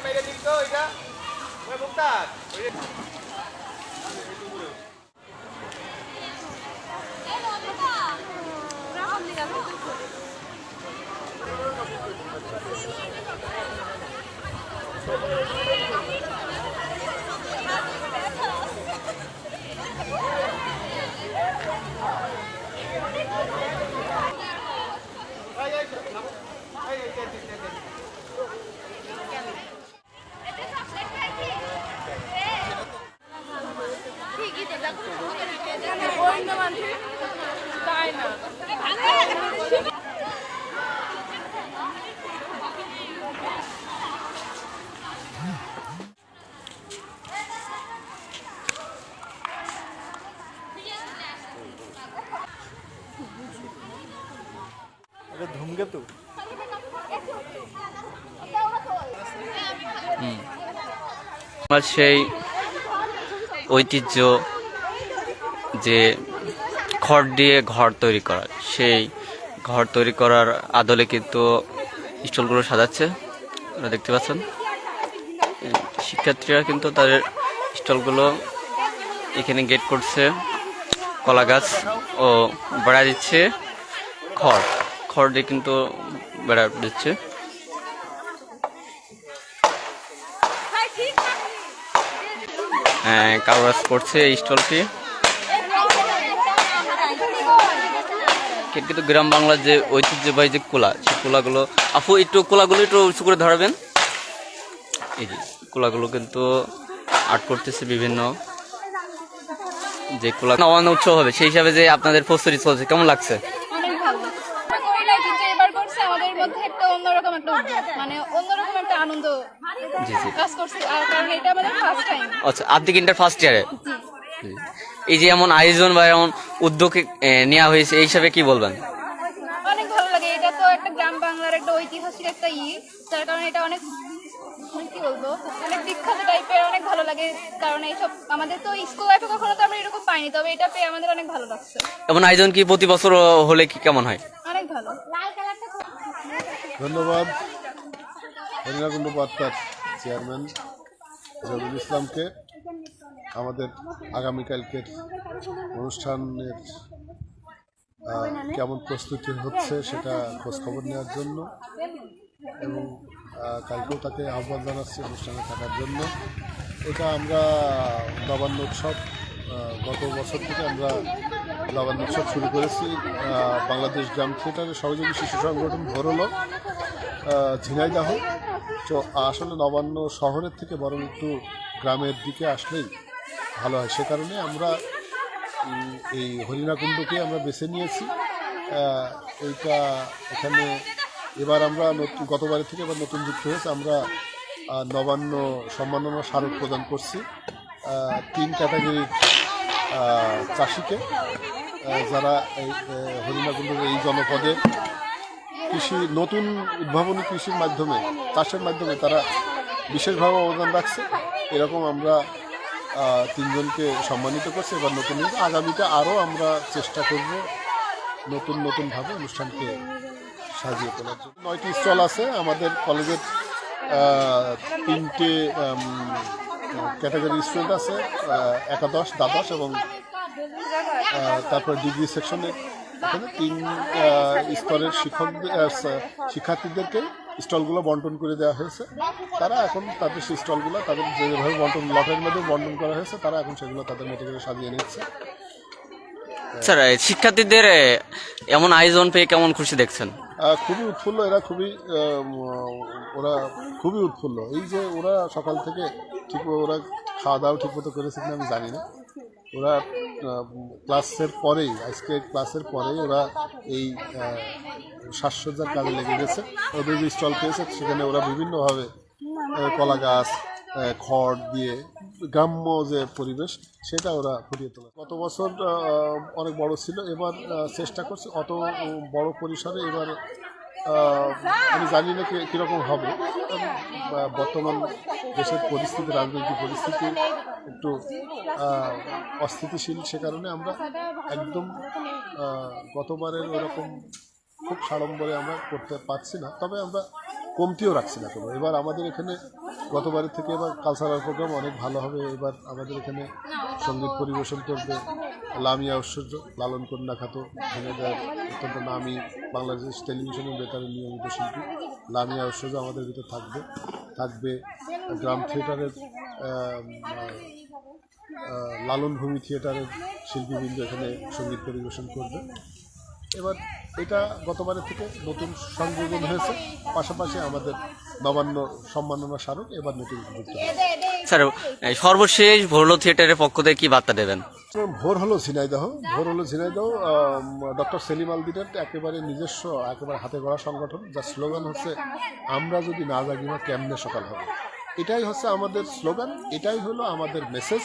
মেরে দিন তো এটা ওই মুক্তার ওই যে- এই, এই, এই, এই, এই, এই, এই, এই। আমার সেই ঐতিহ্য যে খড় দিয়ে ঘর তৈরি করা সেই ঘর তৈরি করার আদলে কিন্তু স্টলগুলো সাজাচ্ছে, আপনারা দেখতে পাচ্ছেন। শিক্ষার্থীরা কিন্তু তাদের স্টলগুলো এখানে গেট করছে, কলা গাছ ও বেড়া দিচ্ছে, খড়। খড় দিয়ে কিন্তু বেড়া দিচ্ছে। হ্যাঁ কাগজ করছে এই স্টলটি। কিন্তু গ্রাম বাংলার যে ঐতিহ্যবাহী যে কোলা, সেই কোলাগুলো, আপু, একটু কোলাগুলো একটু উঁচু করে ধরাবেন। এই যে, কোলাগুলো কিন্তু আর্ট করতেছে বিভিন্ন যে কোলা নবান্ন উৎসব হবে, সেই হিসাবে যে আপনাদের প্রস্তুতি চলছে, কেমন লাগছে অনেক ভালো আমরা করি নাই কিন্তু এবার করছে আমাদের মধ্যে একটা অন্যরকম একটা উদ্যোগ মানে অন্যরকম একটা আনন্দ জি জি। কাজ করছে আর কারণ এটা আমাদের ফার্স্ট টাইম আচ্ছা আর্ধেক ইন্টার ফার্স্ট ইয়ারে এই যে এমন আয়োজন বা এমন উদ্যোগ নেওয়া হয়েছে এই হিসাবে কি বলবেন? অনেক ভালো লাগে এটা তো একটা গ্রাম বাংলার একটা ঐতিহাসিক একটা ই যার কারণে এটা অনেক মানে কি বলব অনেক বিখ্যাত টাইপের অনেক ভালো লাগে কারণ এইসব আমাদের তো স্কুল লাইফে কখনো তো আমরা এরকম পাইনি তবে এটা পেয়ে আমাদের অনেক ভালো লাগছে। এমন আয়োজন কি প্রতি বছর হলে কি কেমন হয়? অনেক ভালো। ধন্যবাদ। হরিণাকুণ্ড বার্তার চেয়ারম্যান রবিউল ইসলামকে আমাদের আগামীকালকের অনুষ্ঠানের কেমন প্রস্তুতি হচ্ছে সেটা খোঁজখবর নেওয়ার জন্য এবং কালকেও তাকে আহ্বান জানাচ্ছি অনুষ্ঠানে থাকার জন্য। এটা আমরা নবান্ন উৎসব গত বছর থেকে আমরা নবান্ন উৎসব শুরু করেছি। বাংলাদেশ গ্রাম থিয়েটারের সহযোগী শিশু সংগঠন ধরলো আহ, ঝিনাইদহ। তো আসলে নবান্ন শহরের থেকে বরং একটু গ্রামের দিকে আসলেই ভালো হয়। সে কারণে আমরা এই হরিণাকুণ্ডকে আমরা বেছে নিয়েছি। এইটা এখানে এবার আমরা নতুন গতবারের থেকে এবার নতুন যুক্ত হয়েছে। আমরা নবান্ন সম্মাননা স্মারক প্রদান করছি। তিন ক্যাটাগরির চাষিকে যারা এই হরিণাকুণ্ডের এই জনপদে কৃষি, নতুন উদ্ভাবনী কৃষির মাধ্যমে, চাষের মাধ্যমে তারা বিশেষভাবে অবদান রাখছে। এরকম আমরা তিনজনকে সম্মানিত করছি। এবার নতুন আগামীতে আরও আমরা চেষ্টা করব নতুন, নতুনভাবে অনুষ্ঠানকে সাজিয়ে তোলার জন্য। নয়টি স্টল আছে। আমাদের কলেজের তিনটে ক্যাটাগরি স্টুডেন্ট আছে একাদশ দ্বাদশ এবং তারপর ডিগ্রি সেকশনে। এখানে তিন স্তরের শিক্ষক শিক্ষার্থীদেরকে স্টলগুলো বন্টন করে দেওয়া হয়েছে। তারা এখন তাদের সেই স্টলগুলো তাদের যেভাবে বন্টন লটের মধ্যে বন্টন করা হয়েছে তারা এখন সেগুলো তাদের মতো করে সাজিয়ে নিচ্ছে। স্যার শিক্ষার্থীদের এমন আয়োজন পেয়ে কেমন খুশি দেখছেন? খুবই উৎফুল্ল এরা খুবই ওরা খুবই উৎফুল্ল। এই যে ওরা সকাল থেকে ঠিক ওরা খাওয়া দাওয়া ঠিক মতো করেছে কিনা আমি জানি না। ওরা ক্লাসের পরেই, আজকে ক্লাসের পরেই ওরা এই সাজসজ্জার কাজে লেগে গেছে। ওদের যে স্টল পেয়েছে, সেখানে ওরা বিভিন্নভাবে কলা গাছ খড় দিয়ে গ্রাম্য যে পরিবেশ, সেটা ওরা ফুটিয়ে তোলে। গত বছর অনেক বড় ছিল। এবার চেষ্টা করছে অত বড় পরিসরে এবার আমি জানি না কি- কীরকম হবে। বর্তমান দেশের পরিস্থিতি, রাজনৈতিক পরিস্থিতি একটু অস্থিতিশীল সে কারণে আমরা একদম গতবারের ওরকম খুব সাড়ম্বরে আমরা করতে পারছি না। তবে আমরা কমতিও রাখছি না কোনো। এবার আমাদের এখানে গতবারের থেকে এবার কালচারাল প্রোগ্রাম অনেক ভালো হবে। এবার আমাদের এখানে সংগীত পরিবেশন করবে লামিয়া ঐশ্বর্য, লালন কন্যা খাত অত্যন্ত নামী বাংলাদেশ টেলিভিশনের বেতারের নিয়মিত শিল্পী। লামিয়া ঐশ্বর্য আমাদের ভিতর থাকবে। থাকবে গ্রাম থিয়েটারের লালনভূমি থিয়েটারের শিল্পীবৃন্দ এখানে সংগীত পরিবেশন করবে। এবার এটা গতবারের থেকে নতুন সংযোজন হয়েছে। পাশাপাশি আমাদের নবান্ন সম্মাননা স্মারক এবার নতুন। স্যার সর্বশেষ ভরলো থিয়েটারের পক্ষ থেকে কি বার্তা দেবেন? ভোর হলো ঝিনাইদহ, ভোর হলো ঝিনাইদহ ডক্টর সেলিম আলদিটার একেবারে নিজস্ব, একেবারে হাতে গড়া সংগঠন, যার স্লোগান হচ্ছে, আমরা যদি না জাগি না কেমনে সকাল হবে? এটাই হচ্ছে আমাদের স্লোগান, এটাই হলো আমাদের মেসেজ